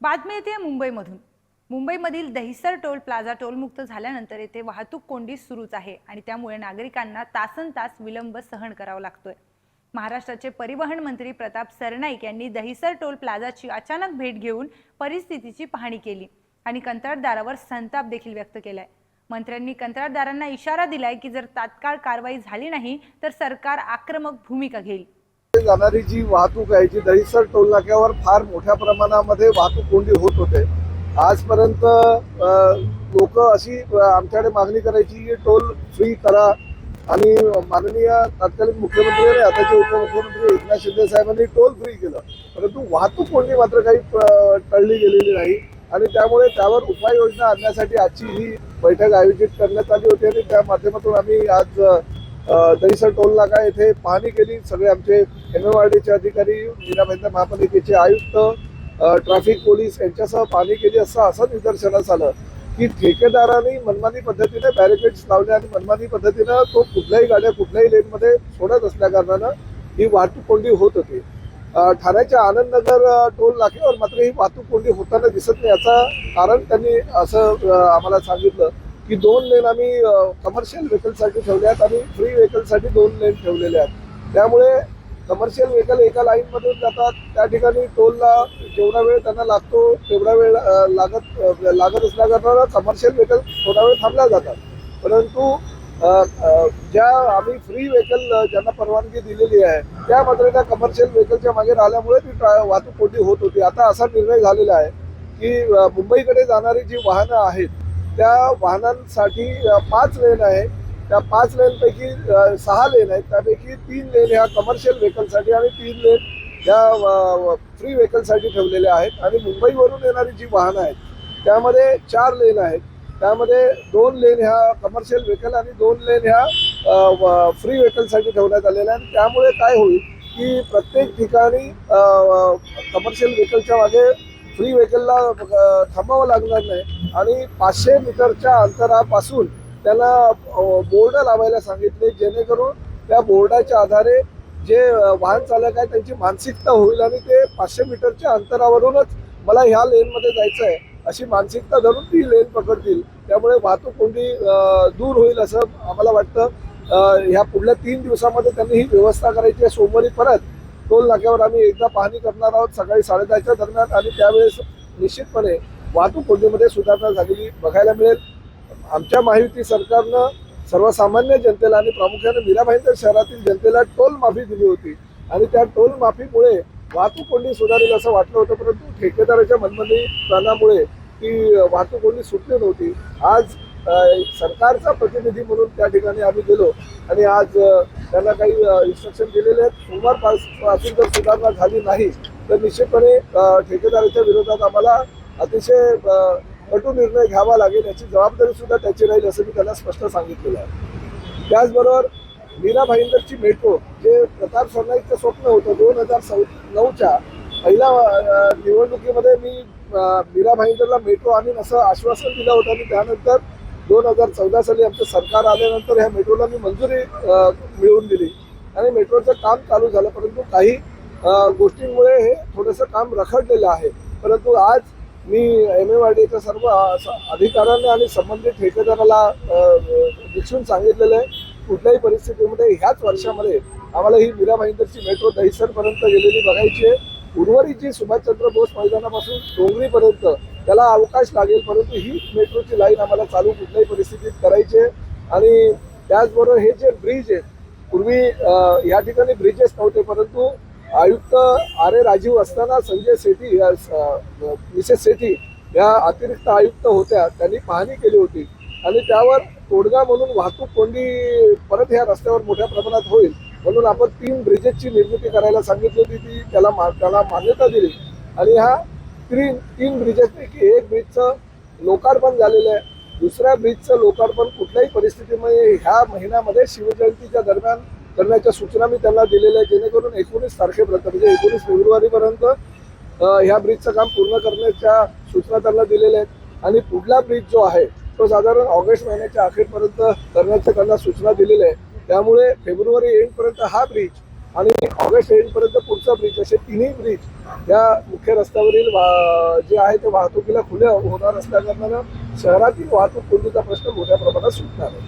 बातमी येते मुंबईमधून. मुंबईमधील दहिसर टोल प्लाझा टोलमुक्त झाल्यानंतर येथे वाहतूक कोंडी सुरूच आहे आणि त्यामुळे नागरिकांना तासन तास विलंब सहन करावा लागतोय. महाराष्ट्राचे परिवहन मंत्री प्रताप सरनाईक यांनी दहिसर टोल प्लाझाची अचानक भेट घेऊन परिस्थितीची पाहणी केली आणि कंत्राटदारावर संताप देखील व्यक्त केलाय. मंत्र्यांनी कंत्राटदारांना इशारा दिलाय की जर तात्काळ कारवाई झाली नाही तर सरकार आक्रमक भूमिका घेईल. जाणारी जी वाहतूक आहे जी दहिसर टोल नाक्यावर फार मोठ्या प्रमाणामध्ये वाहतूक कोंडी होत होते. आजपर्यंत लोक अशी आमच्याकडे मागणी करायची की टोल फ्री करा. आणि माननीय तत्कालीन मुख्यमंत्री आणि आताचे उपमुख्यमंत्री एकनाथ शिंदे साहेबांनी टोल फ्री केलं. परंतु वाहतूक कोंडी मात्र काही टळली गेलेली नाही. आणि त्यामुळे त्यावर उपाययोजना आणण्यासाठी आजची ही बैठक आयोजित करण्यात आली होती. आणि त्या माध्यमातून आम्ही आज दहिसर टोल नाका येथे पाहणी केली. सगळे आमचे एम अधिकारी मीरा महापालिकेचे आयुक्त ट्रॅफिक पोलीस यांच्यासह पाणी केली असं असं निदर्शनास आलं की ठेकेदारांनी मनमानी पद्धतीने बॅरिकेड्स लावले आणि मनमानी पद्धतीनं तो कुठल्याही गाड्या कुठल्याही लेनमध्ये सोडत असल्याकारणानं ही वाहतूक कोंडी होत होती. ठाण्याच्या आनंदनगर टोल नाक्यावर मात्र ही वाहतूक कोंडी होताना दिसत नाही. याचं कारण त्यांनी असं आम्हाला सांगितलं की दोन लेन आम्ही कमर्शियल व्हेकलसाठी ठेवल्या आहेत आणि फ्री व्हेकलसाठी दोन लेन ठेवलेले आहेत. त्यामुळे कमर्शियल व्हेकल एका लाईनमधून जातात. त्या ठिकाणी टोलला जेवढा वेळ त्यांना लागतो तेवढा वेळ लागत लागत असल्याकारणानं कमर्शियल व्हेकल थोडा वेळ थांबल्या जातात. परंतु ज्या आम्ही फ्री व्हेकल ज्यांना परवानगी दिलेली आहे त्या मात्र त्या कमर्शियल व्हेकलच्या मागे राहिल्यामुळे ती ट्रा- वाहतूक कोंडी होत होती. आता असा निर्णय झालेला आहे की मुंबईकडे जाणारी जी वाहनं आहेत त्या वाहनांसाठी पाच लेन आहे. त्या पाच लेनपैकी सहा लेन आहेत. त्यापैकी तीन लेन ह्या कमर्शियल व्हेकलसाठी आणि तीन लेन ह्या फ्री व्हेकलसाठी ठेवलेल्या आहेत. आणि मुंबईवरून येणारी जी वाहनं आहेत त्यामध्ये चार लेन आहेत. त्यामध्ये दोन लेन ह्या कमर्शियल व्हेकल आणि दोन लेन ह्या फ्री व्हेकलसाठी ठेवण्यात आलेल्या आहेत. त्यामुळे काय होईल की प्रत्येक ठिकाणी कमर्शियल व्हेकलच्या मागे फ्री व्हेकलला थांबावं लागणार नाही. आणि पाचशे मीटरच्या अंतरापासून त्याला बोर्ड लावायला सांगितले जेणेकरून त्या बोर्डाच्या आधारे जे वाहन चालक आहे त्यांची मानसिकता होईल आणि ते पाचशे मीटरच्या अंतरावरूनच मला ह्या लेनमध्ये जायचं आहे अशी मानसिकता धरून ती लेन पकडतील. त्यामुळे वाहतूक कोंडी दूर होईल असं आम्हाला वाटतं. ह्या पुढल्या तीन दिवसामध्ये त्यांनी ही व्यवस्था करायची आहे. सोमवारी परत टोल नाक्यावर आम्ही एकदा पाहणी करणार आहोत. सकाळी साडेदहाच्या दरम्यान आणि त्यावेळेस निश्चितपणे वाहतूक कोंडीमध्ये सुधारणा झालेली बघायला मिळेल. आमच्या महायुती सरकारनं सर्वसामान्य जनतेला आणि प्रामुख्याने मीराभाईंदर शहरातील जनतेला टोल माफी दिली होती. आणि त्या टोल माफीमुळे वाहतूक कोंडी सुधारेल असं वाटलं होतं परंतु ठेकेदाराच्या मनमनीपणामुळे ती वाहतूक कोंडी सुटली नव्हती. आज सरकारचा प्रतिनिधी म्हणून त्या ठिकाणी आम्ही गेलो आणि आज त्यांना काही इन्स्ट्रक्शन दिलेले आहेत. सोमवारपासून जर सुधारणा झाली नाही तर निश्चितपणे ठेकेदाराच्या विरोधात आम्हाला अतिशय कटू निर्णय घ्यावा लागेल याची जबाबदारी सुद्धा त्याची राहील असं मी त्यांना स्पष्ट सांगितलेलं आहे. त्याचबरोबर मीरा भाईंदरची मेट्रो जे प्रताप सरनाईकचं स्वप्न होतं दोन हजार सौ नऊच्या पहिल्या निवडणुकीमध्ये मी मीरा भाईंदरला मेट्रो आणीन असं आश्वासन दिलं होतं आणि त्यानंतर दोन हजार चौदा साली आमचं सरकार आल्यानंतर ह्या मेट्रोला मी मंजुरी मिळवून दिली. आणि मेट्रोचं काम चालू झालं परंतु काही गोष्टींमुळे हे थोडंसं काम रखडलेलं आहे. परंतु आज मी एम ए आर सर्व अ, अधिकाऱ्यांना आणि संबंधित ठेकेदाराला दिसून सांगितलेलं आहे कुठल्याही परिस्थितीमध्ये ह्याच वर्षामध्ये आम्हाला ही मीरा भाईंदरची मेट्रो दहिसरपर्यंत गेलेली बघायची आहे. उर्वरित जी सुभाषचंद्र बोस मैदानापासून डोंगरीपर्यंत त्याला अवकाश लागेल परंतु ही मेट्रोची लाईन आम्हाला चालू कुठल्याही परिस्थितीत करायची आहे. आणि त्याचबरोबर हे जे ब्रिज आहेत पूर्वी या ठिकाणी ब्रिजेस नव्हते परंतु आयुक्त आर ए राजीव असताना संजय सेठी या मिसेस सेठी या अतिरिक्त आयुक्त होत्या. त्यांनी पाहणी केली होती. आणि त्यावर तोडगा म्हणून वाहतूक कोंडी परत ह्या रस्त्यावर मोठ्या प्रमाणात होईल म्हणून आपण तीन ब्रिजेसची निर्मिती करायला सांगितली होती. ती त्याला मा- त्याला मान्यता दिली. आणि ह्या तीन तीन ब्रिजेसपैकी एक ब्रिजचं लोकार्पण झालेलं आहे. दुसऱ्या ब्रिजचं लोकार्पण कुठल्याही परिस्थितीमध्ये ह्या महिन्यामध्ये शिवजयंतीच्या दरम्यान करण्याच्या सूचना मी त्यांना दिलेल्या आहेत जेणेकरून एकोणीस तारखेपर्यंत म्हणजे एकोणीस फेब्रुवारीपर्यंत ह्या ब्रिजचं काम पूर्ण करण्याच्या सूचना त्यांना दिलेल्या आहेत. आणि पुढला ब्रिज जो आहे तो साधारण ऑगस्ट महिन्याच्या अखेरपर्यंत करण्याच्या त्यांना सूचना दिलेल्या आहेत. त्यामुळे फेब्रुवारी एंडपर्यंत हा ब्रिज आणि ऑगस्ट एंडपर्यंत पुढचा ब्रिज असे तिन्ही ब्रिज या मुख्य रस्त्यावरील वा- जे आहे ते वाहतुकीला खुले होणार असल्याकारणानं शहरातील वाहतूक कोंडीचा प्रश्न मोठ्या प्रमाणात सुटणार आहे.